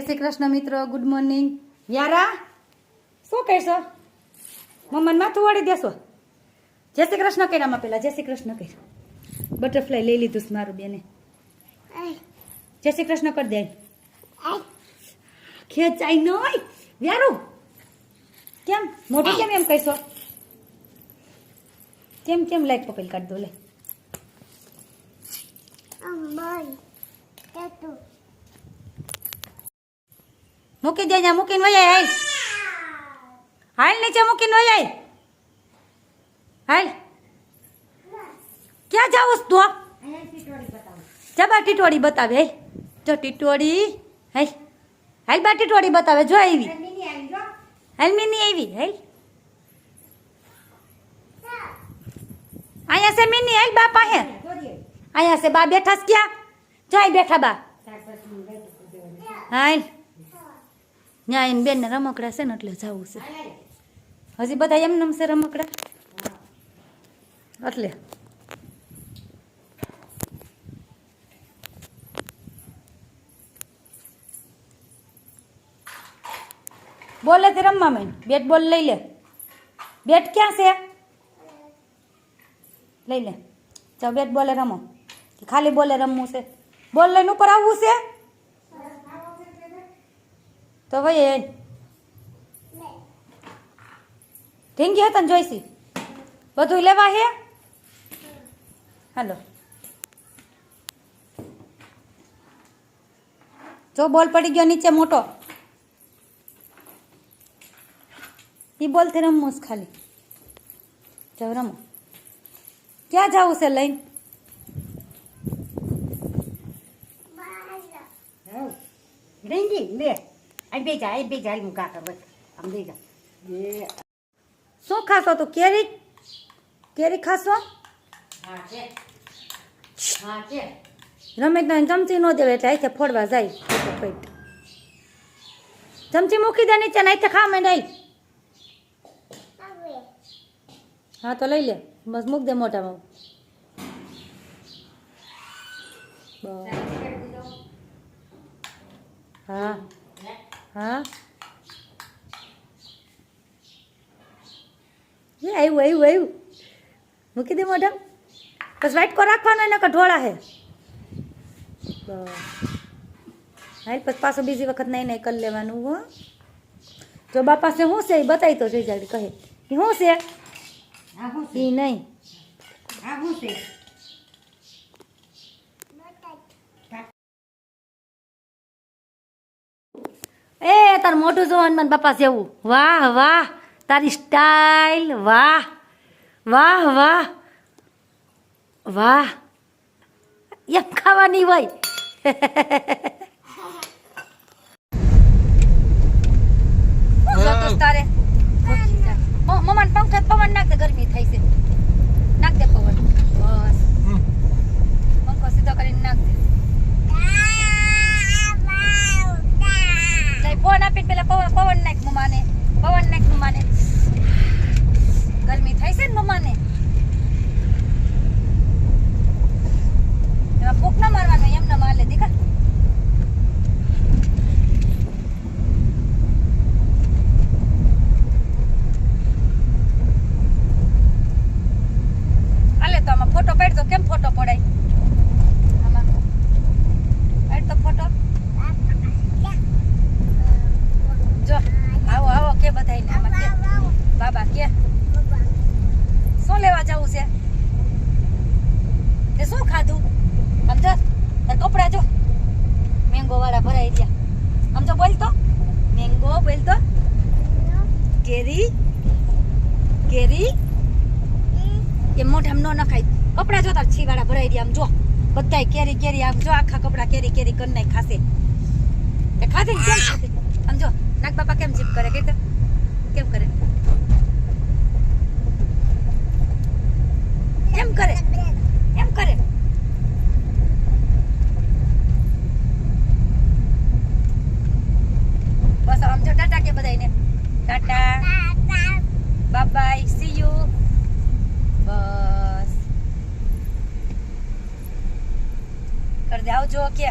જય શ્રી કૃષ્ણ મિત્રો good morning યારા શું કહેશો? મમ્માને માથું વાળી દેશો. જય શ્રી કૃષ્ણ કર્યામાં પેલા જય શ્રી કૃષ્ણ કર બટરફ્લાય લઈ લીધું છે મારું બેને. જય શ્રી કૃષ્ણ કરી દે ખેંચાઈ ન હોય વ્યારું કેમ? મોટી કેમ એમ કહેશો? કેમ કેમ લાઈક પપેલ કાઢ દો લે. મૂકી દે જા, મૂકીને વહી હાલ. હાલ નીચે મૂકીને વહી આય. હાલ. ક્યાં જાઉં તું જબા ટીટોડી બતાવે, હાલ. જો ટીટોડી હાલ. હાલ બા ટીટોડી બતાવે, જો આવી. હાલ મિની આવી, હાલ. અહીંયા છે મિની, હાલ બા પાસે. અહીંયા છે બા, બેઠા છે ક્યાં? જો અહીં બેઠા બા. હાલ. ત્યાં એને બેન રમકડા છે ને એટલે જવું છે. હજી બધા એમ નમશે રમકડા? એટલે. બોલે તે રમવા મેં બેટ બોલ લઈ લે. બેટ ક્યાં છે? લઈ લે. ચાલ બેટ બોલે રમો. ખાલી બોલે રમવું છે. બોલ લઈને ઉપર આવવું છે? તો ભાઈ એ ઢીંગી હતા ને જોઈશી? બધું લેવા હે? હાલો. જો બોલ પડી ગયો નીચે મોટો. એ બોલથી રમવું ખાલી. જાઓ રમો. ક્યાં જવું છે લઈને? ઢીંગી લે. અહીં બે જા અહીં બે જા હું કાકા બસ આમ બે. જા એ શું ખાશો તું? કેરી? કેરી ખાશો? હા છે. હા છે. રમેશ ને ચમચી ન દેવે એટલે અહીંથી ફોડવા જાય. પેટે ચમચી મૂકી દે નીચે ને અહીંથી ખા નહીં હા તો લઈ લે. બસ મૂક દે મોટામાં. હા. હા એ આવ્યું આવ્યું આવ્યું મૂકી દે મોઢા બસ વાઇટ કો રાખવાનો એને કે ઢોળા હે બસ હાલ પછી પાછું બીજી વખત નહીં નહીં કરી લેવાનું હો જો બાપા છે શું છે એ બતાવી તો જઈ જાય કહે એ શું છે હા હું છે એ નહીં હા હું છે એ તાર મોટું જો હનુમાન બાપા જેવું. વાહ વાહ તારી સ્ટાઇલ વાહ વાહ વાહ વાહ. એમ ખાવાની હોય. તારે મમ્મા પંખા પવન નાખ દે ગરમી થાય છે નાખ દે પવન બસ પંખો સીધો કરીને નાખ દે લઈ પેલા પવન પવન નાખ મમ્માને. પવન નાખ મમ્માને. ગરમી થઈ છે ને મમ્માને. એમાં ફૂંક ના મારવાનો, એમ ના મારે દીકા. તો આમાં ફોટો પાડતો કેમ ફોટો પડાય આમાં પાડ તો ફોટો જો આવો આવો કે બધાયને આમાં કે બાબા કે લેવા જવું છે? તે શું ખાધું? સમજો તાર કપડા જો. મેંગો વાળા ભરાઈ ગયા. સમજો બોલ તો મેંગો બોલ તો કેરી? કેરી? એ મોઢામાં ન નખાય. કપડા જો તાર છીવાડા ભરાઈ ગયા. આમ જો, બધાય કેરી કેરી આમ જો, આખા કપડા કેરી કેરી કરી નાખ ખાશે. ખાધે ને કેમ ખાધે? આમ નાગ બાપા કેમ જીપ કરે? કે કેમ કરે? Tata bye bye see you બસ. કરી દે આવજો કે.